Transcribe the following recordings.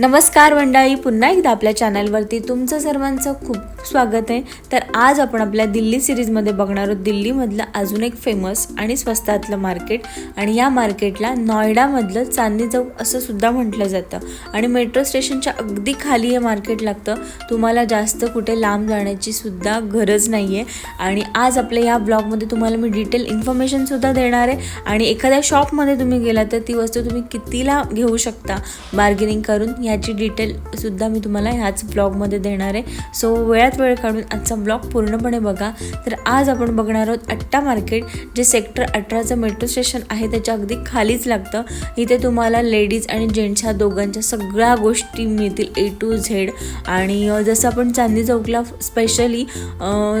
नमस्कार मंडळी पुन्हा एकदा आपल्या चॅनलवरती तुमचं सर्वांचं खूप स्वागत आहे. तर आज आपण आपल्या दिल्ली सिरीजमध्ये बघणार आहोत. दिल्लीमधलं अजून एक फेमस आणि स्वस्तातलं मार्केट आणि या मार्केटला नॉयडामधलं चांदणी चौक असं सुद्धा म्हटलं जातं. आणि मेट्रो स्टेशनच्या अगदी खाली हे मार्केट लागतं. तुम्हाला जास्त कुठे लांब जाण्याची सुद्धा गरज नाही आहे आणि आज आपल्या या ब्लॉगमध्ये तुम्हाला मी डिटेल इन्फॉर्मेशनसुद्धा देणार आहे. आणि एखाद्या शॉपमध्ये तुम्ही गेला तर ती वस्तू तुम्ही कितीला घेऊ शकता? बार्गेनिंग करून ह्याची डिटेलसुद्धा मी तुम्हाला ह्याच ब्लॉगमध्ये देणार आहे. सो वेळात वेळ काढून आजचा ब्लॉग पूर्णपणे बघा. तर आज आपण बघणार आहोत अट्टा मार्केट जे सेक्टर अठराचं मेट्रो स्टेशन आहे त्याच्या अगदी खालीच लागतं. इथे तुम्हाला लेडीज आणि जेंट्स ह्या दोघांच्या सगळ्या गोष्टी मिळतील ए टू झेड आणि जसं आपण चांदी चौकला स्पेशली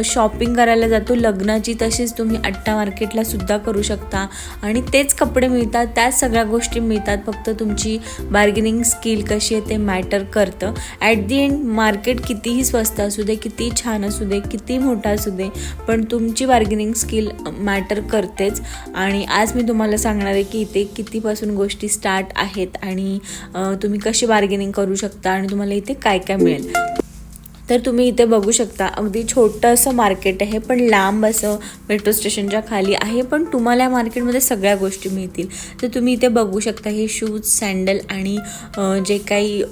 शॉपिंग करायला जातो लग्नाची तशीच तुम्ही अट्टा मार्केटला सुद्धा करू शकता. आणि तेच कपडे मिळतात त्याच सगळ्या गोष्टी मिळतात. फक्त तुमची बार्गेनिंग स्किल कशी आहे ते मॅटर करतं. ॲट दी एंड मार्केट कितीही स्वस्त असू दे किती छान असू दे किती मोठा असू दे पण तुमची बार्गेनिंग स्किल मॅटर करतेच. आणि आज मी तुम्हाला सांगणार आहे की इथे कितीपासून गोष्टी स्टार्ट आहेत आणि तुम्ही कशी बार्गेनिंग करू शकता आणि तुम्हाला इथे काय काय मिळेल. तर तुम्ही इथे बघू शकता अगदी छोटं असं मार्केट आहे पण लांब असं मेट्रो स्टेशनच्या खाली आहे पण तुम्हाला या मार्केटमध्ये सगळ्या गोष्टी मिळतील. तर तुम्ही इथे बघू शकता हे शूज सँडल आणि जे काही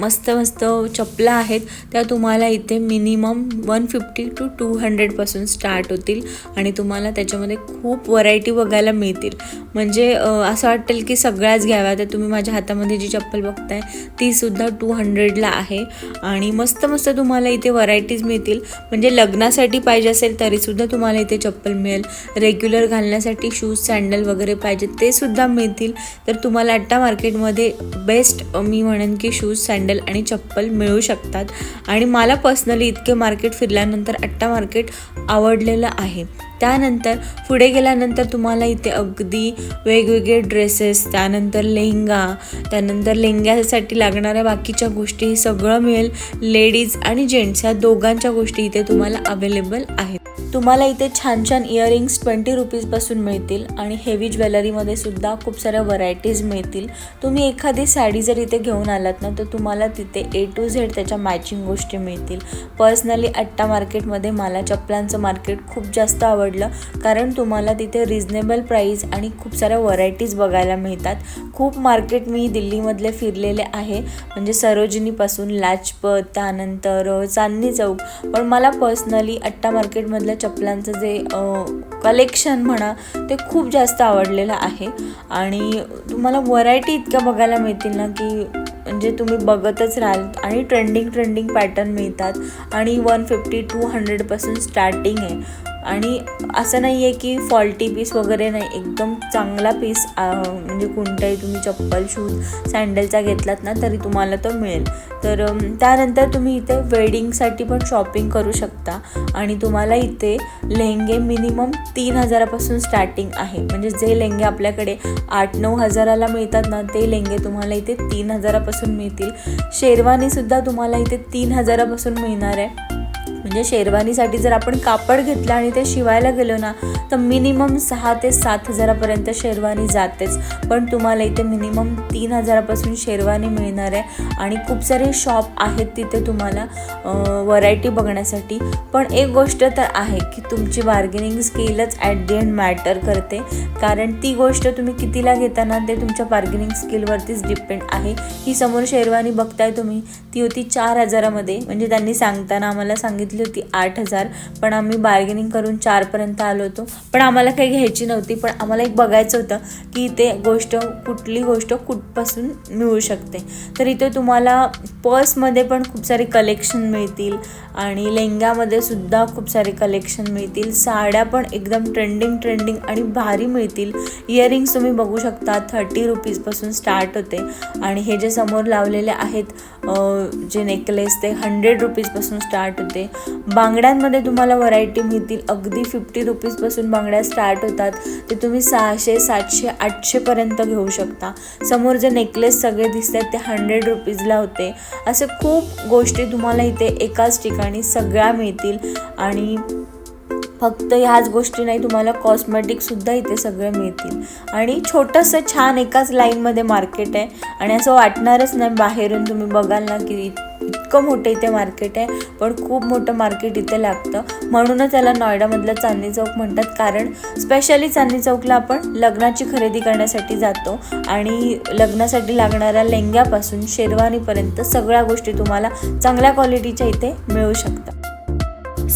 मस्त मस्त चपला आहेत त्या तुम्हाला इथे minimum one fifty two two हंड्रेडपासून start होतील आणि तुम्हाला त्याच्यामध्ये खूप व्हरायटी बघायला मिळतील. म्हणजे असं वाटेल की सगळ्याच घ्याव्या तर तुम्ही माझ्या हातामध्ये जी चप्पल बघताय ती सुद्धा टू हंड्रेडला आहे. आणि मस्त मस्त तुम्हाला तुम्हाला इथे व्हरायटीज मिळतील. म्हणजे लग्नासाठी पाहिजे असेल तरीसुद्धा तुम्हाला इथे चप्पल मिळेल. रेग्युलर घालण्यासाठी शूज सँडल वगैरे पाहिजे ते सुद्धा मिळतील. तर तुम्हाला अट्टा मार्केटमध्ये बेस्ट मी म्हणेन की शूज सँडल आणि चप्पल मिळू शकतात. आणि मला पर्सनली इतके मार्केट फिरल्यानंतर अट्टा मार्केट आवडलेलं आहे. त्यानंतर पुढे गेल्यानंतर तुम्हाला इथे अगदी वेगवेगळे ड्रेसेस त्यानंतर लेहंगा त्यानंतर लेहंग्यासाठी लागणाऱ्या बाकीच्या गोष्टी हे सगळं मिळेल. लेडीज आणि जेंट्स ह्या दोघांच्या गोष्टी इथे तुम्हाला अवेलेबल आहेत. तुम्हाला इथे छान छान इयरिंग्स ट्वेंटी रुपीजपासून मिळतील आणि हेवी ज्वेलरीमध्ये सुद्धा खूप साऱ्या व्हरायटीज मिळतील. तुम्ही एखादी साडी जर इथे घेऊन आलात ना तर तुम्हाला तिथे ए टू झेड त्याच्या मॅचिंग गोष्टी मिळतील. पर्सनली अट्टा मार्केटमध्ये मला चप्पलांचं मार्केट खूप जास्त आवडतं. आवडलं. कारण तुम्हाला तिथे रिजनेबल प्राईस आणि खूप साऱ्या व्हरायटीज बघायला मिळतात. खूप मार्केट मी दिल्लीमधले फिरलेले आहे. म्हणजे सरोजिनीपासून लाजपत त्यानंतर चांदणी चौक. पण मला पर्सनली अट्टा मार्केटमधल्या चपलांचं जे कलेक्शन म्हणा ते खूप जास्त आवडलेलं आहे. आणि तुम्हाला व्हरायटी इतक्या बघायला मिळतील ना की म्हणजे तुम्ही बघतच राहाल. आणि ट्रेंडिंग ट्रेंडिंग पॅटर्न मिळतात. आणि वन फिफ्टी टू हंड्रेडपासून स्टार्टिंग आहे. आणि असं नाही आहे की फॉल्टी पीस वगैरे नाही. एकदम चांगला पीस म्हणजे कोणताही तुम्ही चप्पल शूज सँडलचा घेतलात ना तरी तुम्हाला तो मिळेल. तर त्यानंतर तुम्ही इथे वेडिंगसाठी पण शॉपिंग करू शकता. आणि तुम्हाला इथे लेहंगे मिनिमम तीन हजारापासून स्टार्टिंग आहे. म्हणजे जे लेहंगे आपल्याकडे आठ नऊ हजाराला मिळतात ना ते लेहंगे तुम्हाला इथे तीन हजारापासून मिळतील. शेरवानीसुद्धा तुम्हाला इथे तीन हजारापासून मिळणार आहे. म्हणजे शेरवानीसाठी जर आपण कापड घेतलं आणि ते शिवायला गेलो ना तर मिनिमम सहा ते सात हजारापर्यंत शेरवानी जातेच. पण तुम्हाला इथे मिनिमम तीन हजारापासून शेरवानी मिळणार आहे. आणि खूप सारे शॉप आहेत तिथे तुम्हाला व्हरायटी बघण्यासाठी. पण एक गोष्ट तर आहे की तुमची बार्गेनिंग स्किलच ॲट दी एंड मॅटर करते. कारण ती गोष्ट तुम्ही कितीला घेताना ते तुमच्या बार्गेनिंग स्किलवरतीच डिपेंड आहे. ही समोर शेरवानी बघताय तुम्ही ती होती चार हजारामध्ये. म्हणजे त्यांनी सांगताना आम्हाला सांगितली होती आठ हजार पण आम्ही बार्गेनिंग करून चारपर्यंत आलो होतो. पण आम्हाला काही घ्यायची नव्हती पण आम्हाला एक बघायचं होतं की ते गोष्ट कुठली गोष्ट कुठपासून मिळू शकते. तर इथे तुम्हाला पर्समध्ये पण खूप सारे कलेक्शन मिळतील आणि लेहंग्यामध्ये सुद्धा खूप सारे कलेक्शन मिळतील. साड्या पण एकदम ट्रेंडिंग ट्रेंडिंग आणि भारी मिळतील. इयरिंग्स तुम्ही बघू शकता थर्टी रुपीजपासून स्टार्ट होते. आणि हे जे समोर लावलेले आहेत जे नेकलेस ते हंड्रेड रुपीजपासून स्टार्ट होते. बांगड्यांमध्ये तुम्हाला व्हरायटी मिळतील. अगदी फिफ्टी रुपीजपासून बांगड्या स्टार्ट होतात. ते तुम्ही सहाशे सातशे आठशेपर्यंत घेऊ शकता. समोर जे नेकलेस सगळे दिसत आहेत ते हंड्रेड रुपीजला होते. असे खूप गोष्टी तुम्हाला इथे एकाच ठिकाणी सगळ्या मिळतील. आणि फक्त ह्याच गोष्टी नाही तुम्हाला कॉस्मेटिकसुद्धा इथे सगळे मिळतील. आणि छोटंसं छान एकाच लाईनमध्ये मार्केट आहे. आणि असं वाटणारच नाही बाहेरून तुम्ही बघाल ना की इतकं मोठं इथे मार्केट आहे पण खूप मोठं मार्केट इथे लागतं. म्हणूनच त्याला नॉयडामधलं चांदणी चौक म्हणतात. कारण स्पेशली चांदणी चौकला आपण लग्नाची खरेदी करण्यासाठी जातो आणि लग्नासाठी लागणाऱ्या लेंग्यापासून शेरवानीपर्यंत सगळ्या गोष्टी तुम्हाला चांगल्या क्वालिटीच्या इथे मिळू शकतात.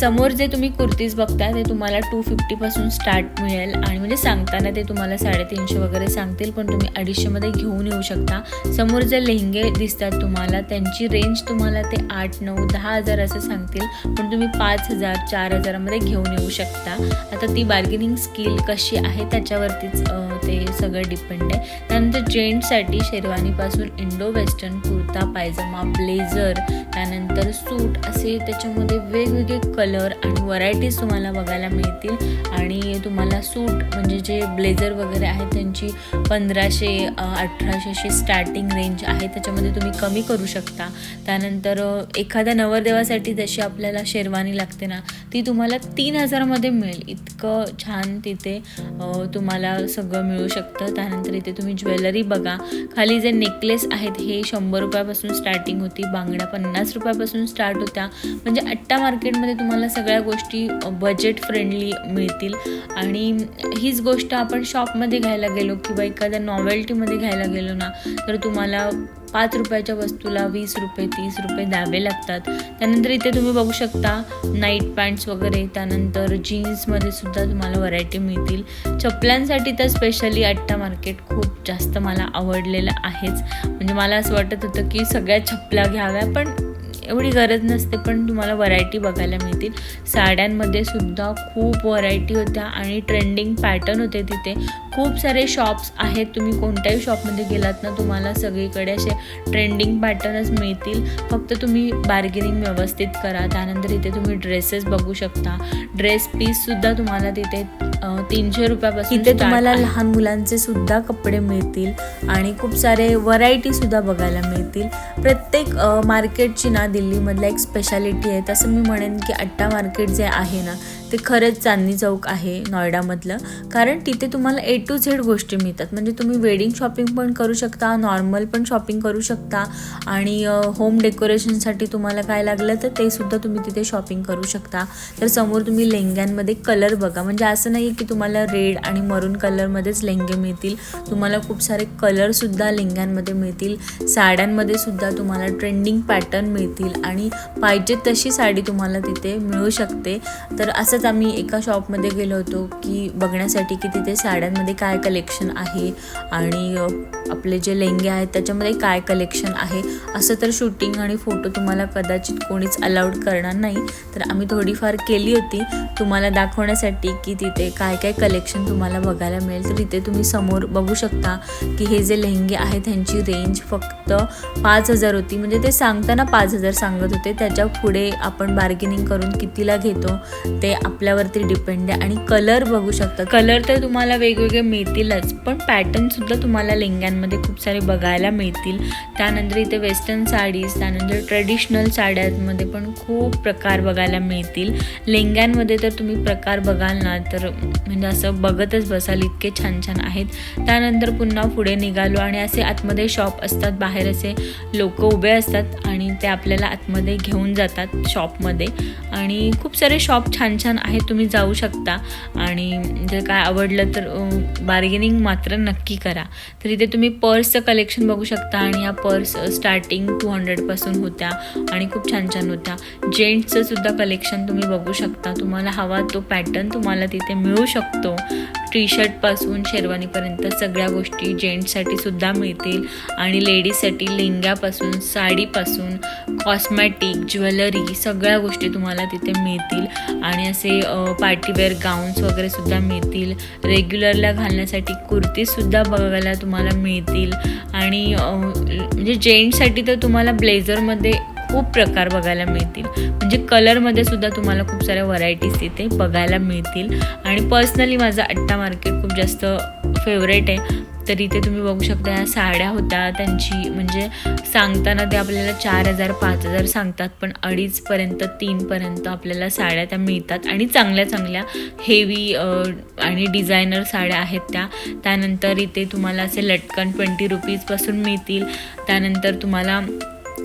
समोर जे तुम्ही कुर्तीज बघताय ते तुम्हाला टू फिफ्टीपासून स्टार्ट मिळेल. आणि म्हणजे सांगताना ते तुम्हाला साडेतीनशे वगैरे सांगतील पण तुम्ही अडीचशेमध्ये घेऊन येऊ शकता. समोर जे लेहंगे दिसतात तुम्हाला त्यांची रेंज तुम्हाला ते आठ नऊ दहा हजार असं सांगतील. पण तुम्ही पाच हजार चार हजारामध्ये घेऊन येऊ शकता. आता ती बार्गेनिंग स्किल कशी आहे त्याच्यावरतीच ते सगळं डिपेंड आहे. त्यानंतर जेंट्ससाठी शेरवानीपासून Indo western kurta pyjama blazer त्यानंतर सूट असे त्याच्यामध्ये वेगवेगळे कलर आणि व्हरायटीज तुम्हाला बघायला मिळतील. आणि तुम्हाला सूट म्हणजे जे ब्लेझर वगैरे आहेत त्यांची पंधराशे अठराशे अशी स्टार्टिंग रेंज आहे. त्याच्यामध्ये तुम्ही कमी करू शकता. त्यानंतर एखाद्या नवरदेवासाठी जशी आपल्याला शेरवानी लागते ना ती तुम्हाला तीन हजारामध्ये मिळेल. इतकं छान तिथे तुम्हाला सगळं मिळू शकतं. त्यानंतर इथे तुम्ही ज्वेलरी बघा. खाली जे नेकलेस आहेत हे शंभर रुपयापासून स्टार्टिंग होती. बांगड्या पन्नास रुपयापासून स्टार्ट होत्या. म्हणजे अट्टा मार्केटमध्ये तुम्हाला सगळ्या गोष्टी बजेट फ्रेंडली मिळतील. आणि हीच गोष्ट आपण शॉपमध्ये घ्यायला गेलो किंवा एखाद्या नॉवेल्टीमध्ये घ्यायला गेलो ना तर तुम्हाला पाच रुपयाच्या वस्तूला वीस रुपये तीस रुपये द्यावे लागतात. त्यानंतर इथे तुम्ही बघू शकता नाईट पॅन्ट्स वगैरे त्यानंतर जीन्समध्ये सुद्धा तुम्हाला व्हरायटी मिळतील. चपलांसाठी तर स्पेशली अट्टा मार्केट खूप जास्त मला आवडलेलं आहेच. म्हणजे मला असं वाटत होतं की सगळ्या चपला घ्याव्या पण एवढी गरज नसते पण तुम्हाला व्हरायटी बघायला मिळतील. साड्यांमध्ये सुद्धा खूप व्हरायटी होत्या आणि ट्रेंडिंग पॅटर्न होते तिथे. खूप सारे शॉप्स आहेत. तुम्ही कोणत्याही शॉपमध्ये गेलात ना तुम्हाला सगळीकडे असे ट्रेंडिंग पॅटर्नच मिळतील. फक्त तुम्ही बार्गेनिंग व्यवस्थित करा. त्यानंतर इथे तुम्ही ड्रेसेस बघू शकता. ड्रेस पीससुद्धा तुम्हाला तिथे तीनशे रुपयापासून इथे तुम्हाला. लहान मुलांचे सुद्धा कपडे मिळतील आणि खूप सारे व्हरायटी सुद्धा बघायला मिळतील. प्रत्येक मार्केटची ना दिल्लीमधला एक स्पेशालिटी आहे. तसं मी म्हणेन की अट्टा मार्केट जे आहे ना ते खरंच चांदणी चौक आहे नॉयडामधलं कारण तिथे तुम्हाला ए टू झेड गोष्टी मिळतात. म्हणजे तुम्ही वेडिंग शॉपिंग पण करू शकता नॉर्मल पण शॉपिंग करू शकता आणि होम डेकोरेशनसाठी तुम्हाला काय लागलं तर ते सुद्धा तुम्ही तिथे शॉपिंग करू शकता. तर समोर तुम्ही लेंग्यांमध्ये कलर बघा. म्हणजे असं नाही की तुम्हाला रेड आणि मरून कलरमध्येच लेंगे मिळतील. तुम्हाला खूप सारे कलरसुद्धा लेंग्यांमध्ये मिळतील. साड्यांमध्ये सुद्धा तुम्हाला ट्रेंडिंग पॅटर्न मिळतील आणि पाहिजे तशी साडी तुम्हाला तिथे मिळू शकते. तर असं असंच आम्ही एका शॉपमध्ये गेलो होतो की बघण्यासाठी की तिथे साड्यांमध्ये काय कलेक्शन आहे आणि आपले जे लेंगे आहेत त्याच्यामध्ये काय कलेक्शन आहे. असं तर शूटिंग आणि फोटो तुम्हाला कदाचित कोणीच अलाउड करणार नाही. तर आम्ही थोडीफार केली होती. तुम्हाला दाखवण्यासाठी की तिथे काय काय कलेक्शन तुम्हाला बघायला मिळेल. तर तिथे तुम्ही समोर बघू शकता की हे जे लेहंगे आहेत त्यांची रेंज फक्त पाच हजार होती. म्हणजे ते सांगताना पाच हजार सांगत होते. त्याच्या पुढे आपण बार्गेनिंग करून कितीला घेतो ते आपल्यावरती डिपेंड आहे. आणि कलर बघू शकता. कलर तर तुम्हाला वेगवेगळे मिळतीलच. पण पॅटर्न सुद्धा तुम्हाला लेंग्यांमध्ये खूप सारे बघायला मिळतील. त्यानंतर इथे वेस्टर्न साडीज त्यानंतर ट्रेडिशनल साड्यांमध्ये पण खूप प्रकार बघायला मिळतील. लेंग्यांमध्ये तर तुम्ही प्रकार बघाल ना तर म्हणजे असं बघतच बसाल. इतके छान छान आहेत. त्यानंतर पुन्हा पुढे निघालो आणि असे आतमध्ये शॉप असतात. बाहेर असे लोक उभे असतात आणि ते आपल्याला आतमध्ये घेऊन जातात शॉपमध्ये आणि खूप सारे शॉप छान छान आहे तुम्ही जाऊ शकता. आणि जर काय आवडलं तर बार्गेनिंग मात्र नक्की करा. तर इथे तुम्ही पर्सचं कलेक्शन बघू शकता आणि या पर्स स्टार्टिंग टू हंड्रेडपासून होत्या आणि खूप छान छान होत्या. जेंट्सचं सुद्धा कलेक्शन तुम्ही बघू शकता. तुम्हाला हवा तो पॅटर्न तुम्हाला तिथे मिळू शकतो. टी शर्टपासून शेरवानीपर्यंत सगळ्या गोष्टी जेंट्ससाठी सुद्धा मिळतील आणि लेडीजसाठी लेंग्यापासून साडीपासून कॉस्मॅटिक ज्वेलरी सगळ्या गोष्टी तुम्हाला तिथे मिळतील. आणि असे पार्टीवेअर गाऊन्स वगैरे सुद्धा मिळतील. रेग्युलरला घालण्यासाठी कुर्तीसुद्धा बघायला तुम्हाला मिळतील. आणि म्हणजे जेंट्ससाठी तर तुम्हाला ब्लेझरमध्ये खूप प्रकार बघायला मिळतील. म्हणजे कलरमध्ये सुद्धा तुम्हाला खूप साऱ्या व्हरायटीज तिथे बघायला मिळतील. आणि पर्सनली माझा अट्टा मार्केट खूप जास्त फेवरेट आहे. तर इथे तुम्ही बघू शकता या साड्या होत्या त्यांची म्हणजे सांगताना ते आपल्याला चार हजार पाच हजार सांगतात पण अडीचपर्यंत तीनपर्यंत आपल्याला साड्या त्या मिळतात. आणि चांगल्या चांगल्या हेवी आणि डिझायनर साड्या आहेत त्या. त्यानंतर इथे तुम्हाला असे लटकन ट्वेंटी रुपीजपासून मिळतील. त्यानंतर तुम्हाला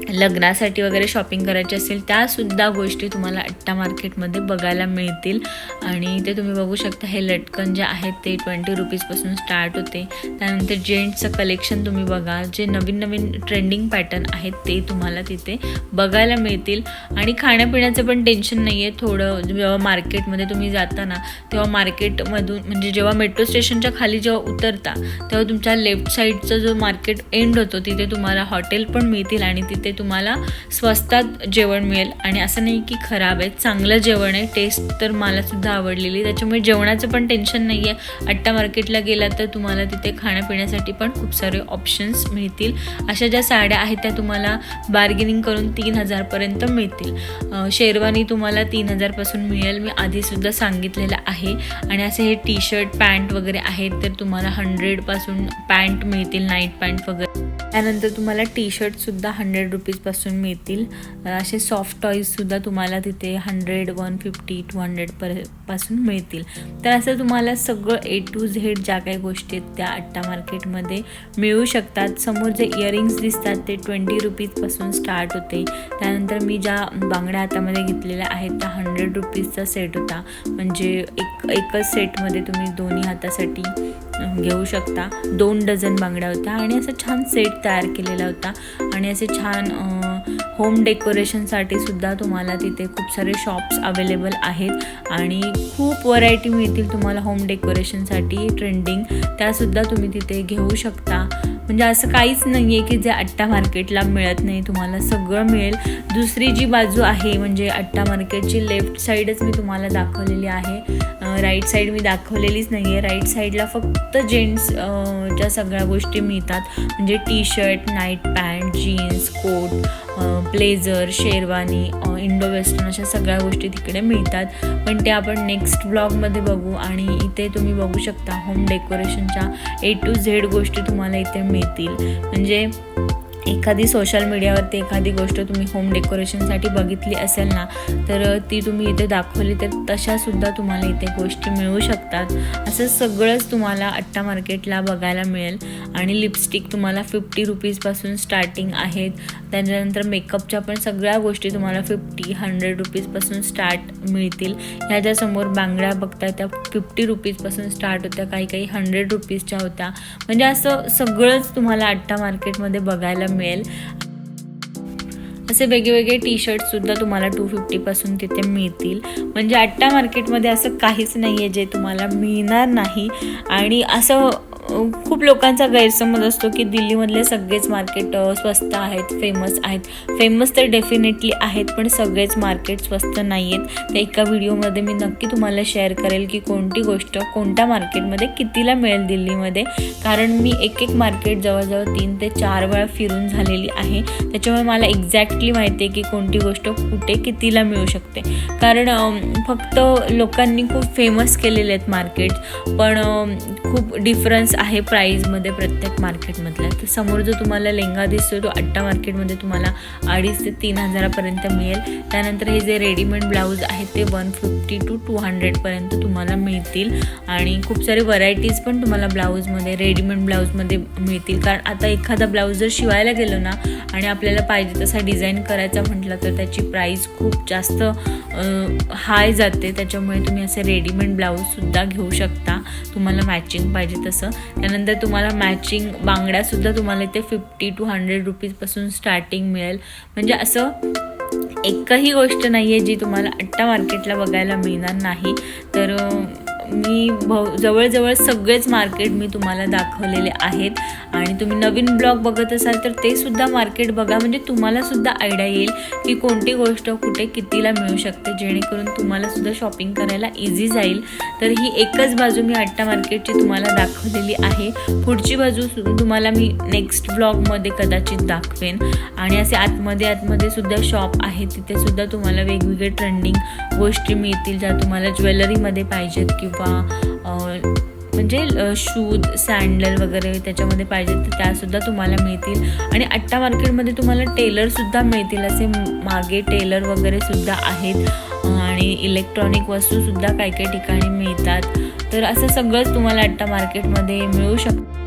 लग्नासाठी वगैरे शॉपिंग करायची असेल त्यासुद्धा गोष्टी तुम्हाला अट्टा मार्केटमध्ये बघायला मिळतील. आणि इथे तुम्ही बघू शकता हे लटकन जे आहेत ते ट्वेंटी रुपीजपासून स्टार्ट होते. त्यानंतर जेंट्सचं कलेक्शन तुम्ही बघा जे नवीन नवीन ट्रेंडिंग पॅटर्न आहेत ते तुम्हाला तिथे बघायला मिळतील. आणि खाण्यापिण्याचं पण टेन्शन नाही आहे थोडं जेव्हा मार्केटमध्ये तुम्ही जाता ना तेव्हा मार्केटमधून म्हणजे जेव्हा मेट्रो स्टेशनच्या खाली जेव्हा उतरता तेव्हा तुमच्या लेफ्ट साईडचा जो मार्केट एंड होतो तिथे तुम्हाला हॉटेल पण मिळतील आणि तिथे तुम्हाला स्वस्तात जेवण मिळेल. आणि असं नाही की खराब आहे चांगलं जेवण आहे. टेस्ट तर मला सुद्धा आवडलेली. त्याच्यामुळे जेवणाचं पण टेन्शन नाही आहे अट्टा मार्केटला गेला तर तुम्हाला तिथे खाण्यापिण्यासाठी पण खूप सारे ऑप्शन्स मिळतील. अशा ज्या साड्या आहेत त्या तुम्हाला बार्गेनिंग करून तीन हजारपर्यंत मिळतील. शेरवानी तुम्हाला तीन हजारपासून मिळेल. मी आधीसुद्धा सांगितलेलं आहे. आणि असे हे टी शर्ट पॅन्ट वगैरे आहेत तर तुम्हाला हंड्रेडपासून पॅन्ट मिळतील नाईट पॅन्ट वगैरे. त्यानंतर तुम्हाला टी शर्टसुद्धा हंड्रेड रुपीजपासून मिळतील. असे सॉफ्ट टॉईजसुद्धा तुम्हाला तिथे hundred one fifty two hundred परपासून मिळतील. तर असं तुम्हाला सगळं ए टू झेड ज्या काही गोष्टी आहेत त्या अट्टा मार्केटमध्ये मिळू शकतात. समोर जे इयरिंग्स दिसतात ते ट्वेंटी रुपीजपासून स्टार्ट होते. त्यानंतर मी ज्या बांगड्या हातामध्ये घेतलेल्या आहेत त्या हंड्रेड रुपीजचा सेट होता. म्हणजे एक एकच सेटमध्ये तुम्ही दोन्ही हातासाठी घेऊ शकता. दोन डझन बांगड्या होत्या आणि असं छान सेट तयार केलेला होता. आणि असे छान होम डेकोरेशनसाठी सुद्धा तुम्हाला तिथे खूप सारे शॉप्स अवेलेबल आहेत. आणि खूप व्हरायटी मिळतील तुम्हाला होम डेकोरेशनसाठी ट्रेंडिंग त्यासुद्धा तुम्ही तिथे घेऊ शकता. म्हणजे असं काहीच नाही आहे की जे अट्टा मार्केटला मिळत नाही तुम्हाला सगळं मिळेल. दुसरी जी बाजू आहे म्हणजे अट्टा मार्केटची लेफ्ट साईडच मी तुम्हाला दाखवलेली आहे. राईट साईड मी दाखवलेलीच नाही आहे राईट साईडला फक्त जेंट्स ज्या सगळ्या गोष्टी मिळतात. म्हणजे T shirt night pant jeans coat blazer sherwani Indo western अशा सगळ्या गोष्टी तिकडे मिळतात. पण ते आपण नेक्स्ट ब्लॉगमध्ये बघू आणि इथे तुम्ही बघू शकता होम डेकोरेशनच्या ए टू झेड गोष्टी तुम्हाला इथे मिळतील. म्हणजे एखादी सोशल मीडियावरती एखादी गोष्ट तुम्ही होम डेकोरेशनसाठी बघितली असेल ना तर ती तुम्ही इथे दाखवली तर तशासुद्धा तुम्हाला इथे गोष्टी मिळू शकतात. असं सगळंच तुम्हाला अट्टा मार्केटला बघायला मिळेल. आणि लिपस्टिक तुम्हाला फिफ्टी रुपीजपासून स्टार्टिंग आहेत. त्याच्यानंतर मेकअपच्या पण सगळ्या गोष्टी तुम्हाला फिफ्टी हंड्रेड रुपीजपासून स्टार्ट मिळतील. ह्या ज्या समोर बांगड्या बघताय त्या फिफ्टी रुपीजपासून स्टार्ट होत्या. काही काही हंड्रेड रुपीजच्या होत्या. म्हणजे असं सगळंच तुम्हाला अट्टा मार्केटमध्ये बघायला मिळेल. असे वेगवेगळे टी शर्टसुद्धा तुम्हाला टू फिफ्टीपासून तिथे मिळतील. म्हणजे अट्टा मार्केटमध्ये असं काहीच नाही आहे जे तुम्हाला मिळणार नाही. आणि असं खूप लोकांचा गैरसमज असतो की दिल्लीमधले सगळेच मार्केट स्वस्त आहेत फेमस आहेत. फेमस तर डेफिनेटली आहेत पण सगळेच मार्केट स्वस्त नाही आहेत तर एका व्हिडिओमध्ये मी नक्की तुम्हाला शेअर करेल की कोणती गोष्ट कोणत्या मार्केटमध्ये कितीला मिळेल दिल्लीमध्ये. कारण मी एक एक मार्केट जवळजवळ तीन ते चार वेळा फिरून झालेली आहे. त्याच्यामुळे मला एक्झॅक्टली माहिती आहे की कोणती गोष्ट कुठे कितीला मिळू शकते. कारण फक्त लोकांनी खूप फेमस केलेले आहेत मार्केट पण खूप डिफरन्स आहे प्राईजमध्ये प्रत्येक मार्केटमधल्या तर समोर जो तुम्हाला लेंगा दिसतो तो आट्टा मार्केटमध्ये तुम्हाला अडीच ते तीन हजारापर्यंत मिळेल. त्यानंतर हे जे रेडीमेड ब्लाऊज आहेत ते वन फिफ्टी टू टू हंड्रेडपर्यंत तुम्हाला मिळतील. आणि खूप सारे व्हरायटीज पण तुम्हाला ब्लाऊजमध्ये रेडीमेड ब्लाऊजमध्ये मिळतील. कारण आता एखादा ब्लाऊज जर शिवायला गेलो ना आणि आपल्याला पाहिजे तसा डिझाईन करायचा म्हटलं तर त्याची प्राईस खूप जास्त हाय जाते. त्याच्यामुळे तुम्ही असे रेडीमेड ब्लाऊजसुद्धा घेऊ शकता. तुम्हाला मॅचिंग पाहिजे तसं. त्यानंतर तुम्हाला मॅचिंग बांगड्यासुद्धा तुम्हाला इथे फिफ्टी टू हंड्रेड रुपीजपासून स्टार्टिंग मिळेल. म्हणजे असं एकही गोष्ट नाही आहे जी तुम्हाला अट्टा मार्केटला बघायला मिळणार नाही. तर मी भ जवळजवळ सगळेच मार्केट मी तुम्हाला दाखवलेले आहेत. आणि तुम्ही नवीन ब्लॉग बघत असाल तर ते सुद्धा मार्केट बघा. म्हणजे तुम्हाला सुद्धा आयडिया येईल की कोणती गोष्ट कुठे कितीला मिळू शकते. जेणेकरून तुम्हाला सुद्धा शॉपिंग करायला इझी जाईल. तर ही एकच बाजू मी अट्टा मार्केटची तुम्हाला दाखवलेली आहे. पुढची बाजू सु- तुम्हाला मी नेक्स्ट ब्लॉगमध्ये कदाचित दाखवेन. आणि असे आतमध्ये आतमध्ये सुद्धा शॉप आहे तिथे सुद्धा तुम्हाला वेगवेगळे ट्रेंडिंग गोष्टी मिळतील ज्या तुम्हाला ज्वेलरीमध्ये पाहिजेत किंवा किंवा म्हणजे शूज सँडल वगैरे त्याच्यामध्ये पाहिजे तर त्यासुद्धा तुम्हाला मिळतील. आणि अट्टा मार्केटमध्ये तुम्हाला टेलरसुद्धा मिळतील असे मागे टेलर वगैरे सुद्धा आहेत. आणि इलेक्ट्रॉनिक वस्तूसुद्धा काही काही ठिकाणी मिळतात. तर असं सगळंच तुम्हाला अट्टा मार्केटमध्ये मिळू शकतं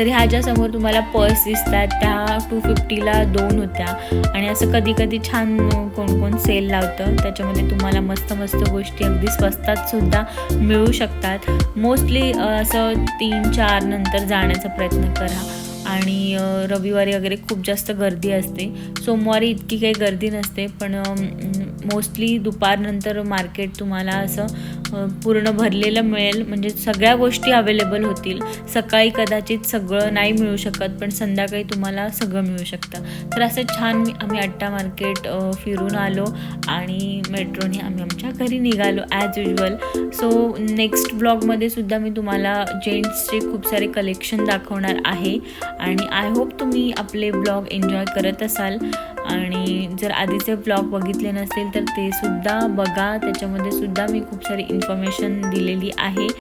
तर ह्या ज्या समोर तुम्हाला पर्स दिसतात त्या टू फिफ्टीला दोन होत्या. आणि असं कधी कधी छान कोण कोण सेल लावतं त्याच्यामध्ये तुम्हाला मस्त मस्त गोष्टी अगदी स्वस्तात सुद्धा मिळू शकतात. मोस्टली असं तीन चार नंतर जाण्याचा प्रयत्न करा. आणि रविवारी वगैरे खूप जास्त गर्दी असते. सोमवारी इतकी काही गर्दी नसते पण मोस्टली दुपारनंतर मार्केट तुम्हाला असं पूर्ण भरलेलं मिळेल. म्हणजे सगळ्या गोष्टी अवेलेबल होतील. सकाळी कदाचित सगळं नाही मिळू शकत पण संध्याकाळी तुम्हाला सगळं मिळू शकतं. तर असं छान आम्ही अट्टा मार्केट फिरून आलो आणि मेट्रोने आम्ही आमच्या घरी निघालो ॲज युजल सो नेक्स्ट ब्लॉगमध्ये सुद्धा मी तुम्हाला जेंट्सचे खूप सारे कलेक्शन दाखवणार आहे. आणि आय होप तुम्ही आपले ब्लॉग एन्जॉय करत असाल. आणि जर आधीचे ब्लॉग बघितले नसेल तर ते सुद्धा बघा. त्याच्यामध्ये सुद्धा मी खूप सारी इन्फॉर्मेशन दिलेली आहे.